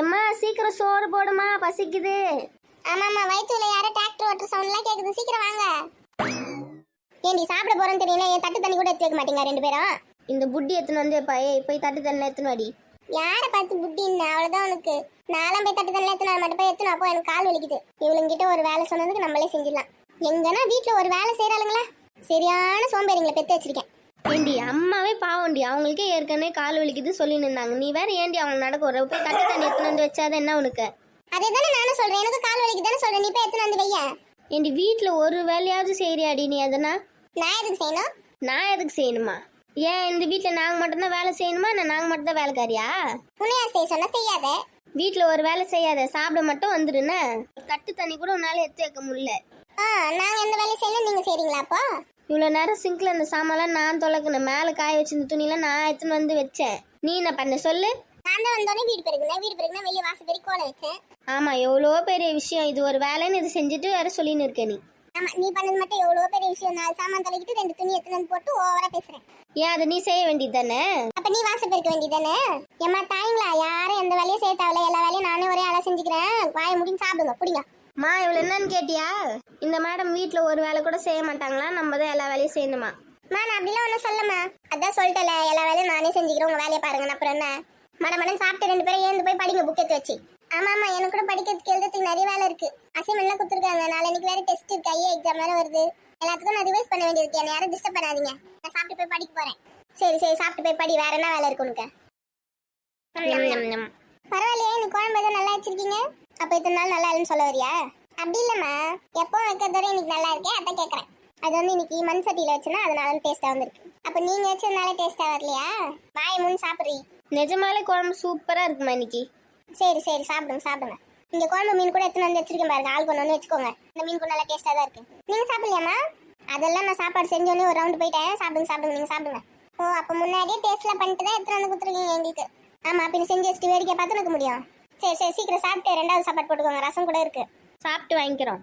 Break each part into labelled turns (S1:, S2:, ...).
S1: எம்மா சீக்கிரம் சோறு போடுமா பசிக்குது.
S2: ஆமாம்மா வயிற்றுல யாரோ டிராக்டர் ஓட்டுற சவுண்ட்லாம் கேக்குது. சீக்கிரம் வாங்க. ஏண்டி சாப்பிட போறோம்னு தெரியல என் தட்டு தண்ணி கூட எடுத்து வைக்க மாட்டீங்க ரெண்டு பேரும்?
S1: இந்த புட்டி எத்தனை வந்து வைப்பா ஏய் போய் தட்டு தண்ணி எத்தனை வாடி.
S2: யாரை பார்த்து புட்டின்னு? அவ்வளவுதான் உனக்கு. நாலாம் போய் தட்டு தண்ணி எத்தனை மட்டும் போய் எத்தனை அப்போ எனக்கு கால் வலிக்குது. இவளுங்கிட்ட ஒரு வேலை சொன்னதுக்கு நம்மளே செஞ்சிடலாம். எங்கன்னா வீட்ல ஒரு வேலை செய்யறாளுங்களா? சரியான சோம்பேறிங்களை பெத்து வச்சிருக்கேன்.
S1: ஏண்டி அம்மாவே பாவம்டி. அவங்களுக்கே ஏற்கனவே கால் வலிக்குது சொல்லின்னு இருந்தாங்க. நீ வேற ஏண்டி அவங்க நடக்க வர போய் தட்டு தண்ணி எத்தனை வந்து வச்சாதான் என்ன உனக்கு?
S2: அதே தானே நானும் சொல்றேன். எனக்கு கால் வலிக்கு தானே சொல்றேன். நீ போய் எத்தனை வந்து வைய?
S1: ஏண்டி வீட்டில் ஒரு வேலையாவது செய்யறியாடி நீ அதனா
S2: நான் எதுக்கு செய்யணும்?
S1: நான் எதுக்கு செய்யணுமா? ஏன் இந்த வீட்டில் நாங்கள் மட்டும்தான் வேலை செய்யணுமா? நான் நாங்கள் மட்டும்தான் வேலைக்காரியா?
S2: உன்னையா செய்ய சொன்னா செய்யாத.
S1: வீட்டில் ஒரு வேலை செய்யாத. சாப்பிட மட்டும் வந்துடுன தட்டு தண்ணி கூட உன்னால எடுத்து வைக்க முடியல.
S2: ஆ நாங்க எந்த வேலையும் செய்யணும் நீங்க செய்றீங்களா அப்போ?
S1: இவ்வளோ நேரம் சிங்கில் இந்த சாமான்லாம் நான் தொலைக்கணும் மேலே காய வச்சிருந்த துணியெல்லாம் நான் எடுத்துன்னு வந்து வச்சேன். நீ என்ன பண்ண சொல்லு?
S2: நான் தான் வந்தோடனே வீடு பெருக்குனேன். வீடு பெருக்குனா வெளியே வாசல் பெருக்கி கோலம் வச்சேன்.
S1: ஆமாம் எவ்வளோ பெரிய விஷயம். இது ஒரு வேலைன்னு இது செஞ்சுட்டு வேற சொல்லின்னு இருக்க நீ.
S2: ஆமா நீ பண்ணது மட்டும் எவ்வளவு பெரிய விஷயம். நாலு சாமான் தொலைக்கிட்டு ரெண்டு துணி எத்தனை வந்து போட்டு ஓவரா பேசுறேன்.
S1: ஏன் அதை நீ செய்ய வேண்டியது தானே
S2: அப்ப நீ வாசல் பெருக்க வேண்டியதானே ஏமா தாய்ங்களா? யாரும் எந்த வேலையும் செய்ய தேவையில்ல. எல்லா வேலையும் நானே ஒரே ஆளா செஞ்சுக்கிறேன். வாயை முடிஞ்சு சாப்பிடுங்க. புடிங்க
S1: மா இவ்வளோ என்னன்னு கேட்டியா? இந்த மேடம் வீட்டில் ஒரு வேலை கூட செய்ய மாட்டாங்களா? நம்ம தான் எல்லா வேலையும் செய்யணுமா?
S2: மா நான் அப்படிலாம் ஒன்றும் சொல்லம்மா அதான் சொல்லிட்டல எல்லா வேலையும் நானே செஞ்சுக்கிறேன் உங்க வேலையை பாருங்க அப்புறம் என்ன? மட மடன் சாப்பிட்டு ரெண்டு பேரும் ஏந்து போய் படிங்க புக் எடுத்து வச்சு. ஆமா ஆமா எனக்கு கூட படிக்கிறதுக்கு எழுதுறதுக்கு நிறைய வேலை இருக்கு. அசைன்மெண்ட்லாம் கொடுத்துருக்காங்க. நாளைக்கு வேற டெஸ்ட் இருக்கு ஐஏ எக்ஸாம் வேற வருது. எல்லாத்துக்கும் நான் ரிவைஸ் பண்ண வேண்டியது என்ன யாரும் டிஸ்டர்ப் பண்ணாதீங்க. நான் சாப்பிட்டு போய் படிக்க போறேன். சரி சரி சாப்பிட்டு போய் படி வேற என்ன வேலை இருக்கு உனக்கு. பரவாயில்லையே நீ குழம்பு எதுவும் நல்லா வச்சிருக்கீங்க? அப்ப இத்தனை நாள் நல்லா இல்லைன்னு சொல்ல வரியா? அப்படி இல்லம்மா. எப்போ வைக்கிறதோட இன்னைக்கு நல்லா இருக்கே அதான் கேக்குறேன். அது வந்து இன்னைக்கு மண் சட்டியில வச்சுனா அதனால டேஸ்டா வந்திருக்கு. அப்ப நீங்க வச்சதுனால டேஸ்டா வரலையா? வாய் முன் சாப்பிடுறீ.
S1: நிஜமாலே குழம்பு சூப்பராக இருக்குமா இன்னைக்கு?
S2: சரி சரி சாப்பிடுங்க சாப்பிடுங்க. இங்க குழம்பு மீன் கூட எடுத்துன்னு வந்து வச்சிருக்கேன் பாருங்க ஆள் கொண்டு வந்து வச்சுக்கோங்க. இந்த மீன் கூட நல்லா டேஸ்டா தான் இருக்கு. நீங்க சாப்பிடலையாம்மா? அதெல்லாம் நான் சாப்பாடு செஞ்சோடனே ஒரு ரவுண்டு போயிட்டேன். சாப்பிடுங்க சாப்பிடுங்க நீங்க சாப்பிடுங்க. ஓ அப்ப முன்னாடியே டேஸ்ட்ல பண்ணிட்டு தான் எடுத்துட்டு வந்து கொடுத்துருக்கீங்க எங்களுக்கு. ஆமா பின்ன செஞ்சு வச்சுட்டு வேடிக்கை பார்த்து இருக்க முடியும். சரி சரி சீக்கிரம் சாப்பிட்டு ரெண்டாவது சாப்பாடு போட்டுக்கோங்க. ரசம் கூட இருக்கு.
S1: சாப்பிட்டு வாங்கிக்கிறோம்.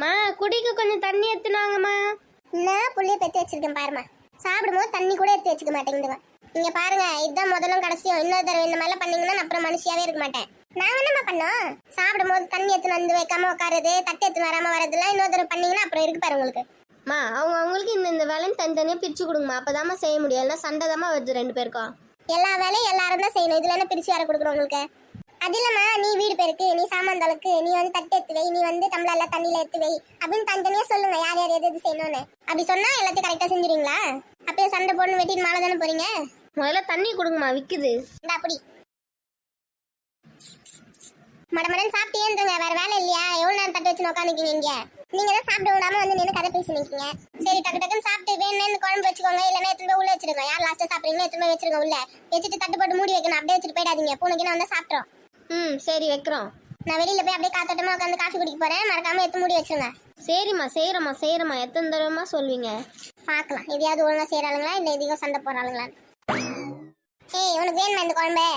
S1: மா குடிக்க கொஞ்சம் தண்ணி எடுத்துனாங்கம்மா
S2: நான் புள்ளைய பெத்து வச்சிருக்கேன் பாருமா சாப்பிடும்போது தண்ணி கூட எடுத்து வச்சுக்க மாட்டேங்குதுங்க இங்க பாருங்க இதுதான் முதலும் கடைசியும். இன்னொரு தடவை இந்த மாதிரிலாம் பண்ணீங்கன்னா அப்புறம் மனுஷியாவே இருக்க மாட்டேன். நாங்க என்னம்மா பண்ணோம்? சாப்பிடும்போது தண்ணி எடுத்துன்னு வந்து வைக்காம உட்காருது தட்டு எடுத்துன்னு வராம வரதெல்லாம் இன்னொரு தடவை பண்ணீங்கன்னா அப்புறம் இருக்கு பாரு உங்களுக்கு.
S1: மா அவங்க அவங்களுக்கு இந்த இந்த வேலைன்னு தனித்தனியாக பிரித்து கொடுங்கம்மா. அப்போதாம்மா செய்ய முடியும். இல்லைன்னா சண்டை தாம்மா வருது ரெண்டு பேருக்கும்.
S2: எல்லா வேலையும் எல்லாரும் தான் செய்யணும். இதுல என்ன பிரிச்சு யார கொடுக்குறோம் உங்களுக்கு? அது இல்லம்மா நீ வீடு பெருக்கு நீ சாமான் தொலைக்கு நீ வந்து தட்டு எடுத்து வை நீ வந்து டம்ளர்ல தண்ணியில எடுத்து வை அப்படின்னு தனித்தனியா சொல்லுங்க. யார் யார் எது எது செய்யணும்னு. அப்படி சொன்னா எல்லாத்தையும் கரெக்டா செஞ்சுருவீங்களா? அப்பயே சண்டை போடணும் வெட்டின்னு மாலை தானே போறீங்க?
S1: முதல்ல தண்ணி கொடுங்கம்மா விற்குது
S2: இந்த அப்படி. மடமடன் சாப்பிட்டு ஏந்துங்க வேற வேலை இல்லையா? எவ்வளவு நேரம் தட்டு வச்சு உட்காந்துக்கீங்க இங்க? நீங்க தான் சாப்பிட விடாம வந்து நின்று கதை பேசி நிக்கீங்க சரி டக்கு டக்குன்னு சாப்பிட்டு வேணும்னு இந்த குழம்பு வச்சுக்கோங்க இல்லைன்னா போய் உள்ள வச்சிருங்க. யார் லாஸ்ட்டா சாப்பிடுறீங்களோ எடுத்துட்டு போய் வச்சிருங்க உள்ள. வச்சுட்டு தட்டு போட்டு மூடி வைக்கணும். அப்படியே வச்சுட்டு போயிடாதீங்க. பூனைக்கு நான் வந்து சாப்பிட்றோம்
S1: ம் சரி வைக்கிறோம்.
S2: நான் வெளியில போய் அப்படியே காத்தோட்டமா உட்காந்து காஃபி குடிக்க போறேன். மறக்காம எடுத்து மூடி வச்சிருங்க.
S1: சரிம்மா செய்கிறம்மா செய்கிறம்மா எத்தனை தடவைமா சொல்வீங்க?
S2: பார்க்கலாம். எதையாவது ஒழுங்கா செய்யறாளுங்களா இல்ல எதையும் சண்டை போறாளுங்களா ஏய் உனக்கு வேணுமா இந்த குழம்பு?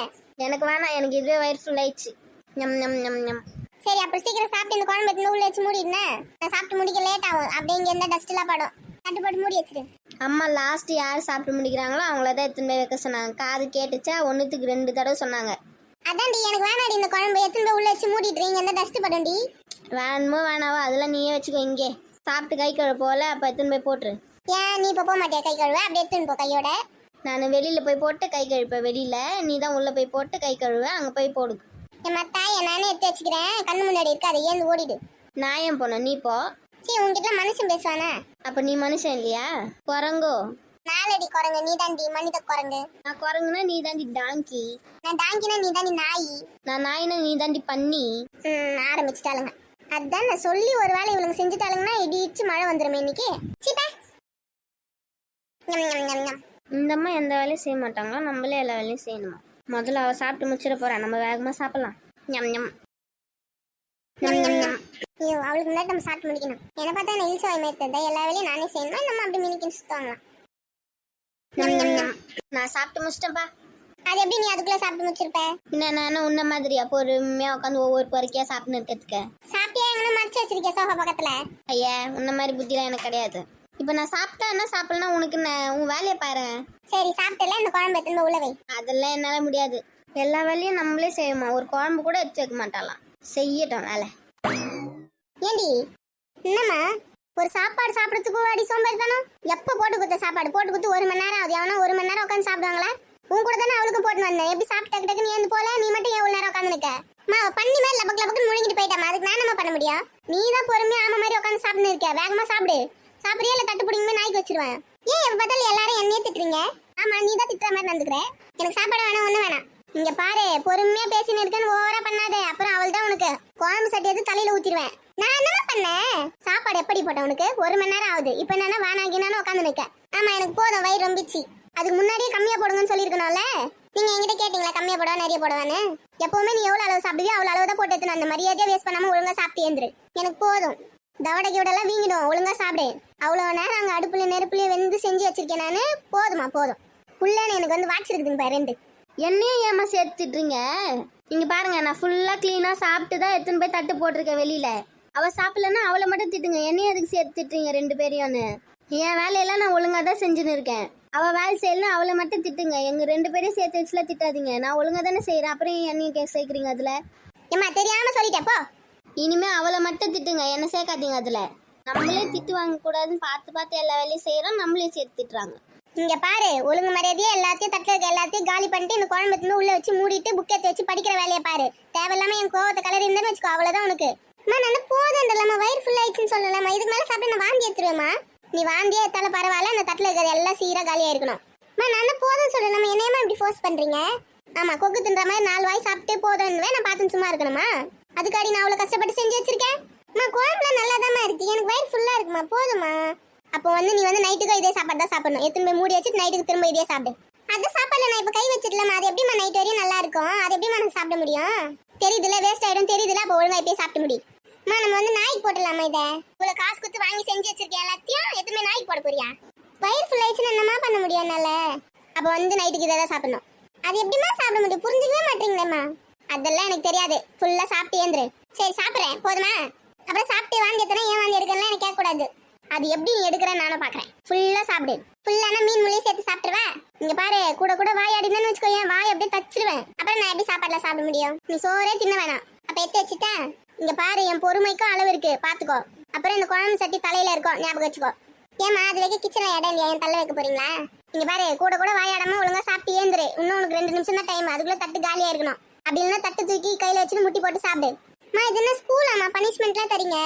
S1: எனக்கு வேணாம். எனக்கு இதுவே வயிறு ஃபுல் ஆயிடுச்சு. ஞம் ஞம் ஞம் ஞம்.
S2: சரி அப்புறம் சீக்கிரம் சாப்பிட்டு இந்த குழம்பு எடுத்து உள்ள வச்சு மூடிடுனேன் நான் சாப்பிட்டு முடிக்க லேட் ஆகும். அப்படியே இங்க இருந்தா டஸ்ட் எல்லாம் படும். தட்டு போட்டு மூடி வச்சிரு.
S1: அம்மா லாஸ்ட் யார் சாப்பிட்டு முடிக்கிறாங்களோ அவங்கள தான் எடுத்துன்னு போய் வைக்க சொன்னாங்க. காது கேட்டுச்சா ஒன்றுத்துக்கு ரெண்டு தடவை சொன்னாங்க.
S2: அதான்டி எனக்கு வேணாடி இந்த குழம்பு. எடுத்துட்டு போய் உள்ள வச்சு மூடிட்டு இங்க இருந்தா டஸ்ட் படும்டி.
S1: வேணுமோ வேணாவோ அதெல்லாம் நீயே வச்சுக்கோ இங்கே. சாப்பிட்டு கை கழுவ போல அப்போ எடுத்துன்னு போய் போட்டுரு.
S2: ஏன் நீ இப்ப போக மாட்டியா? கை கழுவ? அப்படியே எடுத்துன்னு போ கையோட.
S1: நான் வெளியில் போய் போட்டு கை கழுப்பேன் வெளியில் நீ தான் உள்ளே போய் போட்டு கை கழுவ அங்கே போய் போடு.
S2: என் மத்தாய நானே எடுத்து வச்சுக்கிறேன். கண்ணு முன்னாடி இருக்காது ஏந்து ஓடிடு.
S1: நான் ஏன் போனேன்? நீ போ.
S2: சரி உங்ககிட்ட மனுஷன் பேசுவானா?
S1: அப்போ நீ மனுஷன் இல்லையா? குரங்கோ.
S2: நாலடி குரங்கு நீ தாண்டி மனித குரங்கு.
S1: நான் குரங்குனா நீ தாண்டி டாங்கி.
S2: நான் டாங்கினா நீ தாண்டி நாய்.
S1: நான் நாயினா நீ தாண்டி பண்ணி
S2: ஆரம்பிச்சிட்டாளுங்க. அதான் நான் சொல்லி ஒரு வேளை இவளுங்க செஞ்சுட்டாளுங்கன்னா இடிச்சு மழை வந்துருமே இன்னைக்கு. சீப்பா.
S1: இந்த அம்மா எந்த வேலையும் செய்ய மாட்டாங்களா? நம்மளே எல்லா வேலையும் செய்யணுமா? முதல்ல அவள் சாப்பிட்டு முடிச்சிட போறா. நம்ம வேகமாக சாப்பிடலாம். ஞம் ஞம்.
S2: ஐயோ அவளுக்கு முன்னாடி நம்ம சாப்பிட்டு முடிக்கணும். என்ன பார்த்தா என்ன இல்சா மேத்ததா எல்லா வேலையும் நானே செய்யணும்? நம்ம அப்படி மினிக்கின்னு
S1: ஞம் நான் சாப்பிட்டு முடிச்சிட்டேன்ப்பா
S2: அது எப்படி நீ அதுக்குள்ள சாப்பிட்டு முடிச்சிருப்ப?
S1: என்ன நானும் உன்ன மாதிரியா? பொறுமையாக உட்காந்து ஒவ்வொரு பொறுக்கியாக சாப்பிட்டு இருக்கிறதுக்கு.
S2: சாப்பிட்டியா? எங்கன்னா மறைச்சு வச்சிருக்கிய சோஃபா பக்கத்துல?
S1: ஐயா உன்ன மாதிரி புத்திலாம் எனக்கு கிடையாது. இப்போ நான் சாப்பிட்டா என்ன சாப்பிடலாம் உனக்கு என்ன? உன் வேலையை பாரு.
S2: சரி சாப்பிட்டல? இந்த குழம்பு எடுத்துன்னு போய் உள்ள வை.
S1: அதெல்லாம் என்னால் முடியாது. எல்லா வேலையும் நம்மளே செய்யுமா ஒரு குழம்பு கூட எடுத்து வைக்க மாட்டாளாம். செய்யட்டும் வேலை.
S2: ஏண்டி? என்னம்மா? ஒரு சாப்பாடு சாப்பிடறதுக்கு அடி சோம்பேறித்தனம் எப்போ போட்டு கொடுத்த சாப்பாடு? போட்டு கொடுத்து ஒரு மணி நேரம் ஆகுது. எவனா ஒரு மணி நேரம் உட்காந்து சாப்பிடுவாங்களா? உன் கூட தானே அவளுக்கு போட்டு வந்தேன். எப்படி சாப்பிட்டு டக்கு டக்குன்னு ஏந்து போல? நீ மட்டும் எவ்வளவு நேரம் உட்காந்து நிக்க? மா பண்ணி மாதிரி லபக் லபக்குன்னு முழுங்கிட்டு போயிட்டாமா அதுக்கு நான் என்ன பண்ண முடியும்? நீ தான் பொறுமையா ஆமா மாதிரி உட்காந்து சாப்பிட்டு இருக்க. வேகமா சாப்பிடு. சாப்பிடுறியா? இல்ல தட்டு பிடிங்க நாய்க்கு வச்சிருவேன் ஏன் எப்ப பார்த்தாலும் எல்லாரும் என்னையே திட்டுறீங்க? ஆமா நீ தான் திட்டுற மாதிரி நடந்துக்கிற. எனக்கு சாப்பாடு வேணாம் ஒண்ணு வேணாம். இங்க பாரு பொறுமையா பேசின்னு இருக்கேன்னு ஓவரா பண்ணாத. அப்புறம் அவள் தான் உனக்கு. குழம்பு சட்டி எடுத்து தலையில ஊத்திடுவேன். நான் என்ன பண்ணேன்? சாப்பாடு எப்படி போட்டேன் உனக்கு? ஒரு மணி நேரம் ஆகுது. இப்போ என்னன்னா வானாகினானு உட்காந்து நிக்க. ஆமா எனக்கு போதும் வயிறு ரொம்பிச்சு. அதுக்கு முன்னாடியே கம்மியா போடுங்கன்னு சொல்லியிருக்கணும்ல? நீங்க என்கிட்ட கேட்டீங்களா கம்மியா போடவா நிறைய போடவான்னு? எப்பவுமே நீ எவ்வளவு அளவு சாப்பிடுவியோ அவ்வளவு அளவு தான் போட்டு எடுத்து அந்த மரியாதையா வேஸ்ட் பண்ணாம ஒழுங்கா சாப்பிட்டு ஏந்துரு எனக்கு போதும். தவடைக்கு விடலாம் வீங்கிடும். ஒழுங்கா சாப்பிடு. அவ்வளவு நேரம் அங்க அடுப்புல நெருப்புலயே வெந்து செஞ்சு வச்சிருக்கேன் நானு. போதுமா போதும். புள்ளன்னு எனக்கு வந்து வாட்ச் இருக்குதுங்க பாரு ரெண்டு.
S1: என்னையும் ஏமா சேர்த்துட்றீங்க இங்க பாருங்க நான் ஃபுல்லா க்ளீனா சாப்பிட்டு தான் எடுத்துன்னு போய் தட்டு போட்டிருக்கேன் வெளியில. அவ சாப்பிடலன்னா அவளை மட்டும் திட்டுங்க. என்னையும் அதுக்கு சேர்த்துட்றீங்க ரெண்டு பேரையும்னு? என் வேலையெல்லாம் நான் ஒழுங்கா தான் செஞ்சுன்னு இருக்கேன். அவ வேலை செய்யலாம் அவளை மட்டும் திட்டுங்க. எங்க ரெண்டு பேரையும் சேர்த்து வச்சுல திட்டாதீங்க. நான் ஒழுங்கா தானே செய்யறேன் அப்புறம் என்னையும் கே- சேர்க்கறீங்க அதுல?
S2: ஏம்மா தெரியாம சொல்லிட்டேன் போ.
S1: இனிமே அவளை மட்டும் திட்டுங்க. என்ன சேர்க்காதீங்க அதுல. நம்மளே திட்டு வாங்க கூடாதுன்னு பார்த்து பார்த்து எல்லா வேலையும் செய்யறோம் நம்மளையும் சேர்த்து திட்டுறாங்க.
S2: இங்க பாரு ஒழுங்கு மரியாதையா எல்லாத்தையும் தட்டில் இருக்க எல்லாத்தையும் காலி பண்ணிட்டு இந்த குழம்பு எடுத்துன்னு உள்ள வச்சு மூடிட்டு புக் எடுத்து வச்சு படிக்கிற வேலையை பாரு. தேவையில்லாம என் கோவத்தை கலர் இருந்தேன்னு வச்சுக்கோ அவ்வளவுதான் உனக்கு. அம்மா நான் போதும் இல்லாம வயிறு ஃபுல் ஆயிடுச்சுன்னு சொல்லலாமா? இதுக்கு மேல சாப்பிட்டு நான் வாந்தி எடுத்துருவேமா நீ வாந்தியே எடுத்தாலும் பரவாயில்ல அந்த தட்டுல இருக்கிறது எல்லாம் சீரா காலியா இருக்கணும். அம்மா நான் போதும் சொல்லலாமா? என்னையமா இப்படி ஃபோர்ஸ் பண்றீங்க? ஆமா கொக்கு தின்ற மாதிரி நாலு வாய் சாப்பிட்டு போதும்னுவே நான் பார்த்து சும்மா இருக்கணுமா? அதுக்காடி நான் அவ்வளவு கஷ்டப்பட்டு செஞ்சு வச்சிருக்கேன். அம்மா குழம்புல நல்லாதாம்மா இருக்கு. எனக்கு வயிறு ஃபுல்லா இருக்குமா? போதுமா? அப்போ வந்து நீ வந்து நைட்டுக்கும் இதே சாப்பாடு தான் சாப்பிடணும். எத்தனை போய் மூடி வச்சுட்டு நைட்டுக்கு திரும்ப இதே சாப்பிடு. அந்த சாப்பாடுல நான் இப்ப கை வச்சிடலாமா அது எப்படிமா நைட் வரையும் நல்லா இருக்கும்? அது எப்படிமா நான் சாப்பிட முடியும்? தெரியுதுல வேஸ்ட் ஆயிடும். தெரியுதுல அப்போ ஒழுங்கா இப்பயே சாப்பிட்டு முடியும் அம்மா நம்ம வந்து நாய்க்கு போட்டுடலாமா இதை? இவ்வளவு காசு கொடுத்து வாங்கி செஞ்சு வச்சிருக்கேன் எல்லாத்தையும் எதுவுமே நாய்க்கு போட போறியா? வயிறு ஃபுல் ஆயிடுச்சுன்னா என்னமா பண்ண முடியும் என்னால? அப்போ வந்து நைட்டுக்கு இதை தான் சாப்பிடணும். அது எப்படிமா சாப்பிட முடியும்? புரிஞ்சுக்கவே மாட்டீங்களேம்மா. அதெல்லாம் எனக்கு தெரியாது. ஃபுல்லா சாப்பிட்டு ஏந்துரு சரி சாப்பிடுறேன். போதுமா? அப்புறம் சாப்பிட்டு வாந்தி எத்தனை ஏன் வாந்தி எடுக்கலாம் எனக்கு கேட்கக்கூடாது. அது எப்படி நீ எடுக்கிறேன்னு நானும் பாக்குறேன் ஃபுல்லா சாப்பிடு. ஃபுல்லான மீன் முள்ளையும் சேர்த்து சாப்பிட்டுருவேன் இங்கே பாரு கூட கூட வாய் அடினு வச்சுக்கோ என் வாய் அப்படியே தச்சிருவேன். அப்புறம் நான் எப்படி சாப்பாடுல சாப்பிட முடியும்? நீ சோறே தின்ன வேணாம். அப்ப எடுத்து வச்சுட்டேன் இங்க பாரு என் பொறுமைக்கும் அளவு இருக்கு. பாத்துக்கோ. அப்புறம் இந்த குழம்பு சட்டி தலையில இருக்கும். ஞாபகம் வச்சுக்கோ. ஏமா அது வைக்க கிச்சனில் இடம் இல்லையா? என் தள்ள வைக்க போறீங்களா? இங்க பாரு கூட கூட வாயாடாம ஒழுங்கா சாப்பிட்டு ஏந்துரு. இன்னும் உனக்கு ரெண்டு நிமிஷம் தான் டைம் அதுக்குள்ள தட்டு காலியா இருக்கணும் அப்படி இல்லைன்னா தட்டு தூக்கி கையில வச்சுன்னு முட்டி போட்டு சாப்பிடு. அம்மா இது என்ன ஸ்கூலாமா பனிஷ்மெண்ட்லாம் தரீங்க?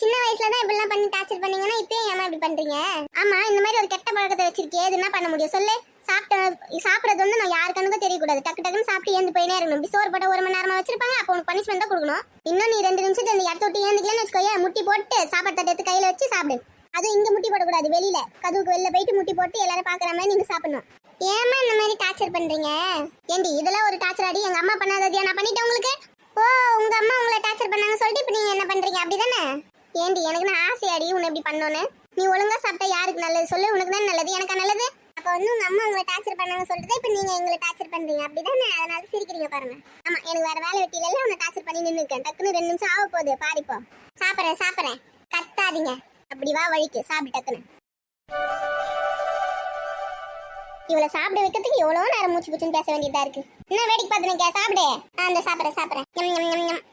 S2: சின்ன வயசுல தான் இப்படிலாம் பண்ணி டார்ச்சர் பண்ணீங்கன்னா இப்போ ஏமா இப்படி பண்றீங்க? ஆமா இந்த மாதிரி ஒரு கெட்ட பழக்கத்தை வச்சிருக்கே இது என்ன பண்ண முடியும்? சொல்லு. சாப்பிட்ட சாப்பிடறது வந்து நான் யாரு கண்ணுக்கும் தெரியக்கூடாது. டக்கு டக்குன்னு சாப்பிட்டு ஏந்து போயினே இருக்கணும். இப்படி சோறு போட்ட ஒரு மணி நேரமா வச்சிருப்பாங்க அப்போ உனக்கு பனிஷ்மெண்ட் தான் கொடுக்கணும். இன்னும் நீ ரெண்டு நிமிஷத்துல இந்த இடத்த விட்டு ஏந்துக்கலன்னு வச்சுக்கோயே முட்டி போட்டு சாப்பாடு தட்டு எடுத்து கையில வச்சு சாப்பிடு. அதுவும் இங்க முட்டி போடக்கூடாது வெளியில. கதவுக்கு வெளில போயிட்டு முட்டி போட்டு எல்லாரும் பாக்குற மாதிரி நீங்க சாப்பிடணும். ஏமா இந்த மாதிரி டார்ச்சர் பண்றீங்க? ஏண்டி இதெல்லாம் ஒரு டார்ச்சர் அடி எங்க அம்மா பண்ணாததியா நான் பண்ணிட்டேன் உங்களுக்கு ஓ உங்க அம்மா உங்களை டார்ச்சர் பண்ணாங்க சொல்லிட்டு இப்போ நீங்க என்ன பண்றீங்க அப்படிதானே? ஏண்டி எனக்கு நான் ஆசையாடி அடி உன்னை இப்படி பண்ணோன்னு? நீ ஒழுங்கா சாப்பிட்டா யாருக்கு நல்லது? சொல்லு உனக்கு தான் நல்லது? எனக்கு நல்லது? அப்போ வந்து உங்க அம்மா உங்களை டார்ச்சர் பண்ணாங்க சொல்லிட்டு இப்போ நீங்க எங்களை டார்ச்சர் பண்றீங்க. அப்படிதானே? அதனால சிரிக்கிறீங்க பாருங்க. ஆமா எனக்கு வேற வேலை வெட்டியில இல்ல உன்னை டார்ச்சர் பண்ணி நின்று இருக்கேன் டக்குன்னு ரெண்டு நிமிஷம் ஆக போகுது. பாரிப்போ சாப்பிட்றேன் சாப்பிட்றேன். கத்தாதீங்க. அப்படி வா வழிக்கு. சாப்பிட்டு டக்குன்னு. இவளை சாப்பிட வைக்கிறதுக்கு எவ்வளோ நேரம் மூச்சு பூச்சுன்னு பேச வேண்டியதா இருக்கு. என்ன வேடிக்கை பார்த்து சாப்பிடு. ஆ, அந்த சாப்பிட்றேன் சாப்பிட்றேன்.